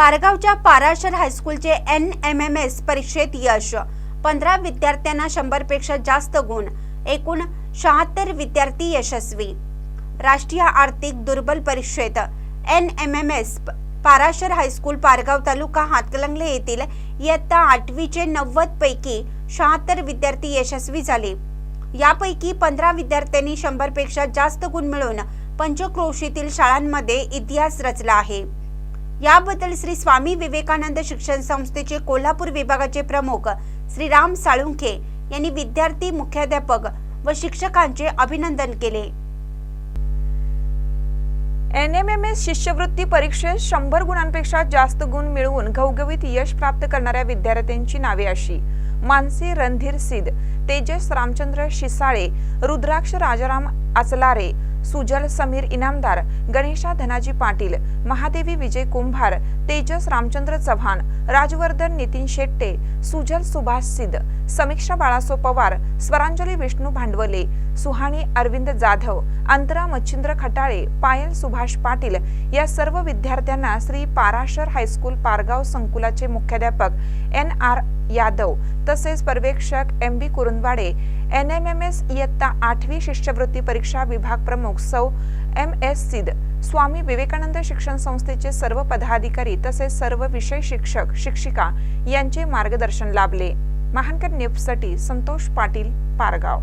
पारगावच्या पाराशर हायस्कूलचे N M M S परीक्षेत यश. पंधरा विद्यार्थ्यांना शंभरपेक्षा जास्त गुण. एकूण शहात्तर विद्यार्थी यशस्वी. राष्ट्रीय आर्थिक दुर्बल परीक्षेत N M M S Parashar high school Pargaon तालुका हातकलंगले येथील इयत्ता आठवीचे नव्वद पैकी शहात्तर विद्यार्थी यशस्वी झाले. यापैकी पंधरा विद्यार्थ्यांनी शंभरपेक्षा जास्त गुण मिळवून पंचक्रोशीतील शाळांमध्ये इतिहास रचला आहे. याबद्दल श्री स्वामी विवेकानंद शिक्षण संस्थेचे कोल्हापूर विभागाचे प्रमुख श्री राम साळुंखे यांनी विद्यार्थी मुख्याध्यापक व शिक्षकांचे अभिनंदन केले. एन एम एम एस शिष्यवृत्ती परीक्षेत शंभर गुणांपेक्षा जास्त गुण मिळवून घवघवीत यश प्राप्त करणाऱ्या विद्यार्थ्यांची नावे अशी. मानसी रणधीर सिद तेजस रामचंद्र शिसाळे रुद्राक्ष राजाराम आचलारे सुजल समीर इनामदार गणेशा धनाजी पाटील महादेवी विजय कुंभार तेजस रामचंद्र चव्हाण राजवर्धन नितीन शेट्टे सुजल सुभाष सिद्ध समीक्षा बाळासो पवार स्वरांजली विष्णू भांडवले सुहाणी अरविंद जाधव अंतरा मच्छिंद्र खटाळे पायल सुभाष पाटील या सर्व विद्यार्थ्यांना श्री पाराशर हायस्कूल पारगाव संकुलाचे मुख्याध्यापक एन आर यादव तसेच पर्यवेक्षक M B Kurundwade N M M S इयत्ता आठवी शिष्यवृत्ती परीक्षा विभाग प्रमुख सौ एम एस सिद स्वामी विवेकानंद शिक्षण संस्थेचे सर्व पदाधिकारी तसेच सर्व विषय शिक्षक शिक्षिका यांचे मार्गदर्शन लाभले. महानकर न्यूजसाठी संतोष पाटील पारगाव.